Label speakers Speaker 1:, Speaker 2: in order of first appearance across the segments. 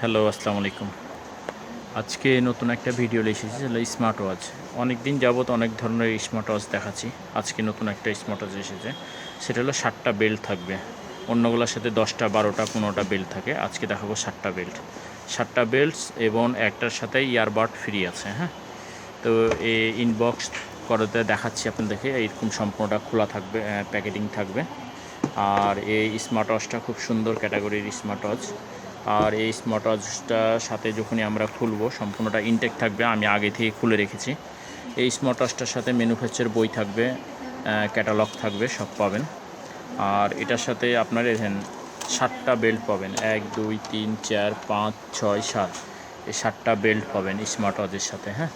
Speaker 1: Hello, আসসালামু আলাইকুম। আজকে নতুন একটা ভিডিও এসেছি, যেটা স্মার্ট ওয়াচ অনেক দিন যাবত অনেক ধরনের স্মার্ট ওয়াচ দেখাচ্ছি। আজকে নতুন একটা স্মার্ট ওয়াচ এসেছে। সেটা হলো ষাটটা বেল্ট থাকবে। অন্যগুলোর সাথে দশটা, বারোটা, পনেরোটা বেল্ট থাকে। আজকে দেখাবো ষাটটা বেল্ট ষাটটা বেল্টস এবং একটার সাথে ইয়ারবাড ফ্রি আছে হ্যাঁ? তো এই ইনবক্স করাতে দেখাচ্ছি আপনাদেরকে। এইরকম সম্পূর্ণটা খোলা থাকবে প্যাকেটিং থাকবে। আর এই স্মার্ট ওয়াচটা খুব সুন্দর ক্যাটাগরির স্মার্ট ওয়াচ আর এই স্মার্ট ওয়াচটার সাথে যখনই আমরা খুলবো, সম্পূর্ণটা ইনটেক থাকবে, আমি আগে থেকে খুলে রেখেছি। এই স্মার্ট ওয়াচটার সাথে ম্যানুফ্যাকচার বই থাকবে ক্যাটালগ থাকবে, সব পাবেন। আর এটার সাথে আপনার এখান সাতটা বেল্ট পাবেন। এক, দুই, তিন, চার, পাঁচ, ছয়, সাত। এই সাতটা বেল্ট পাবেন স্মার্ট ওয়াচের সাথে হ্যাঁ?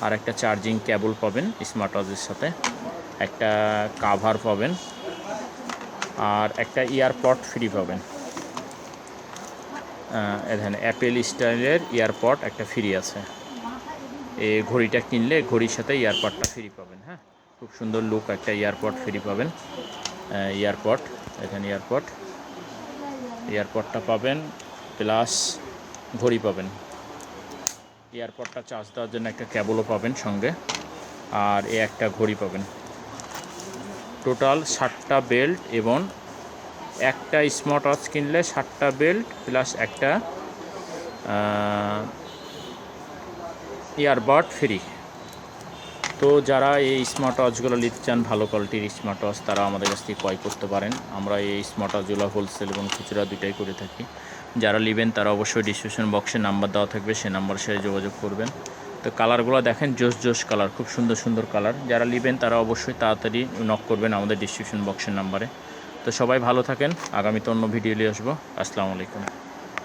Speaker 1: আর একটা চার্জিং কেবল পাবেন স্মার্ট ওয়াচের সাথে। একটা কাভার পাবেন। আর একটা ইয়ারপড ফ্রি পাবেন। এখানে অ্যাপেল স্টাইলের ইয়ারপড একটা ফ্রি আছে। এই ঘড়িটা কিনলে ঘড়ির সাথে ইয়ারপডটা ফ্রি পাবেন হ্যাঁ? খুব সুন্দর লুক একটা ইয়ারপড ফ্রি পাবেন। ইয়ারপড এখানে ইয়ারপড ইয়ারপডটা পাবেন প্লাস ঘড়ি পাবেন। ইয়ারপডটা চার্জ দেওয়ার জন্য একটা ক্যাবলও পাবেন সঙ্গে, আর এ একটা ঘড়ি পাবেন। টোটাল ষাটটা বেল্ট এবং একটা স্মার্ট ওয়াচ কিনলে ষাটটা বেল্ট প্লাস একটা ইয়ারবাড ফ্রি। তো যারা এই স্মার্ট ওয়াচগুলো নিতে চান, ভালো কোয়ালিটির স্মার্ট ওয়াচ তারা আমাদের কাছ থেকে ক্রয় করতে পারেন। আমরা এই স্মার্ট ওয়াচগুলো হোলসেল এবং খুচরা দুটাই করে থাকি। যারা নেবেন, তারা অবশ্যই ডিসক্রিপশন বক্সে নাম্বার দেওয়া থাকবে, সে নাম্বারের সাথে যোগাযোগ করবেন। তো কালারগুলো দেখেন, জোস জোস কালার, খুব সুন্দর সুন্দর কালার। যারা নেবেন, তারা অবশ্যই তাড়াতাড়ি নক করবেন আমাদের ডিসক্রিপশন বক্সের নাম্বারে তো সবাই ভালো থাকেন। আগামীতে অন্য ভিডিও নিয়ে আসব। আসসালামু আলাইকুম।